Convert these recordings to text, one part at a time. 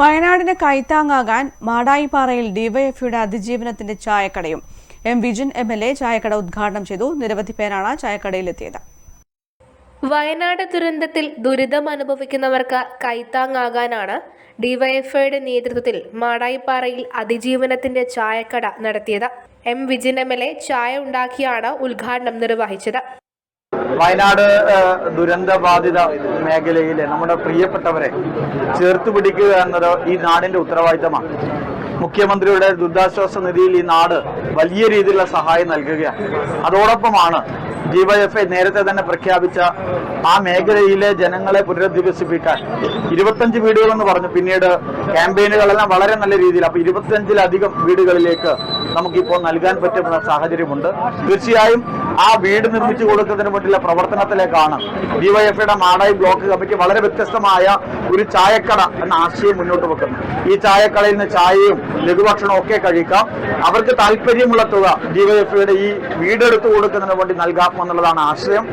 വയനാടിന് കൈത്താങ്ങാകാൻ മാടായിപ്പാറയിൽ ഡിവൈഎഫ്ഐയുടെ അതിജീവനത്തിന്റെ ചായക്കടയും. M Vijin M L A ചായക്കട ഉദ്ഘാടനം ചെയ്തു. നിരവധി പേരാണ് ചായക്കടയിലെത്തിയത്. വയനാട് ദുരന്തത്തിൽ ദുരിതം അനുഭവിക്കുന്നവർക്ക് കൈത്താങ്ങാകാനാണ് ഡിവൈഎഫ്ഐയുടെ നേതൃത്വത്തിൽ മാടായിപ്പാറയിൽ അതിജീവനത്തിന്റെ ചായക്കട നടത്തിയത്. M Vijin M L A ചായ ഉണ്ടാക്കിയാണ് ഉദ്ഘാടനം നിർവഹിച്ചത്. വയനാട് ദുരന്ത ദുരന്തബാധിത മേഖലയിലെ നമ്മുടെ പ്രിയപ്പെട്ടവരെ ചേർത്ത് പിടിക്കുക എന്നത് ഈ നാടിന്റെ ഉത്തരവാദിത്തമാണ്. മുഖ്യമന്ത്രിയുടെ ദുരിതാശ്വാസ നിധിയിൽ ഈ നാട് വലിയ രീതിയിലുള്ള സഹായം നൽകുകയാണ്. അതോടൊപ്പമാണ് ഡിവൈഎഫ്ഐ നേരത്തെ തന്നെ പ്രഖ്യാപിച്ച ആ മേഖലയിലെ ജനങ്ങളെ പുനരധിവസിപ്പിക്കാൻ ഇരുപത്തഞ്ച് വീടുകളെന്ന് പറഞ്ഞു. പിന്നീട് ക്യാമ്പയിനുകളെല്ലാം വളരെ നല്ല രീതിയിൽ അപ്പൊ ഇരുപത്തഞ്ചിലധികം വീടുകളിലേക്ക് നമുക്കിപ്പോൾ നൽകാൻ പറ്റുന്ന സാഹചര്യമുണ്ട്. തീർച്ചയായും ആ വീട് നിർമ്മിച്ചു കൊടുക്കുന്നതിന് വേണ്ടിയുള്ള പ്രവർത്തനത്തിലേക്കാണ് ഡിവൈഎഫ്ഐയുടെ മാടായി ബ്ലോക്ക് കമ്മിറ്റി വളരെ വ്യത്യസ്തമായ ഒരു ചായക്കട എന്ന ആശയം മുന്നോട്ട് വെക്കുന്നത്. ഈ ചായക്കടയിൽ നിന്ന് ചായയും ലഘുഭക്ഷണവും ഒക്കെ കഴിക്കാം. അവർക്ക് താല്പര്യമുള്ള തുക ഡിവൈഎഫ്ഐയുടെ ഈ വീടെടുത്തു കൊടുക്കുന്നതിന് വേണ്ടി നൽകാം എന്നുള്ളതാണ് ആശയം.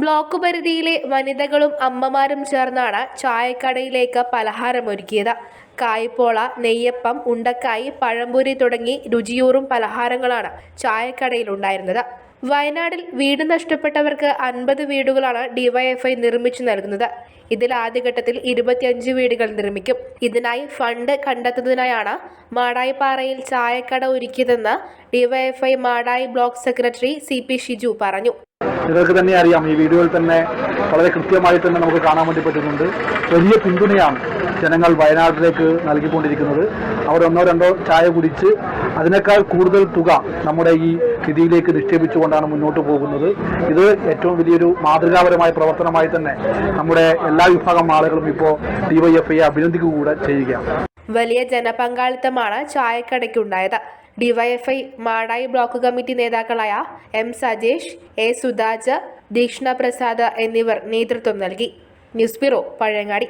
ബ്ലോക്ക് പരിധിയിലെ വനിതകളും അമ്മമാരും ചേർന്നാണ് ചായക്കടയിലേക്ക് പലഹാരമൊരുക്കിയത്. കായ്പോള നെയ്യപ്പം ഉണ്ടക്കായി പഴംപൊരി തുടങ്ങി രുചിയൂറും പലഹാരങ്ങളാണ് ചായക്കടയിലുണ്ടായിരുന്നത്. വയനാടിൽ വീട് നഷ്ടപ്പെട്ടവർക്ക് അൻപത് വീടുകളാണ് ഡിവൈഎഫ്ഐ നിർമ്മിച്ചു നൽകുന്നത്. ഇതിൽ ആദ്യഘട്ടത്തിൽ ഇരുപത്തിയഞ്ച് വീടുകൾ നിർമ്മിക്കും. ഇതിനായി ഫണ്ട് കണ്ടെത്തുന്നതിനായാണ് മാടായിപ്പാറയിൽ ചായക്കട ഒരുക്കിയതെന്ന് DYFI Madayi block secretary C P Shiju പറഞ്ഞു. നിങ്ങൾക്ക് തന്നെ അറിയാം ഈ വീഡിയോയിൽ തന്നെ വളരെ കൃത്യമായി തന്നെ നമുക്ക് കാണാൻ വേണ്ടി പറ്റുന്നുണ്ട്. വലിയ പിന്തുണയാണ് ജനങ്ങൾ വയനാട്ടിലേക്ക് നൽകിക്കൊണ്ടിരിക്കുന്നത്. അവർ ഒന്നോ രണ്ടോ ചായ കുടിച്ച് അതിനേക്കാൾ കൂടുതൽ തുക നമ്മുടെ ഈ നിധിയിലേക്ക് നിക്ഷേപിച്ചുകൊണ്ടാണ് മുന്നോട്ട് പോകുന്നത്. ഇത് ഏറ്റവും വലിയൊരു മാതൃകാപരമായ പ്രവർത്തനമായി തന്നെ നമ്മുടെ എല്ലാ വിഭാഗം ആളുകളും ഇപ്പോൾ ഡിവൈഎഫ്ഐയെ അഭിനന്ദിക്കുക ചെയ്യുകയാണ്. വലിയ ജനപങ്കാളിത്തമാണ് ചായക്കടയ്ക്കുണ്ടായത്. ഡിവൈഎഫ്ഐ മാടായി ബ്ലോക്ക് കമ്മിറ്റി നേതാക്കളായ എം സജേഷ് എ സുധാജ് ദീക്ഷണ പ്രസാദ് എന്നിവർ നേതൃത്വം നൽകി. News bureau Pazhayangadi.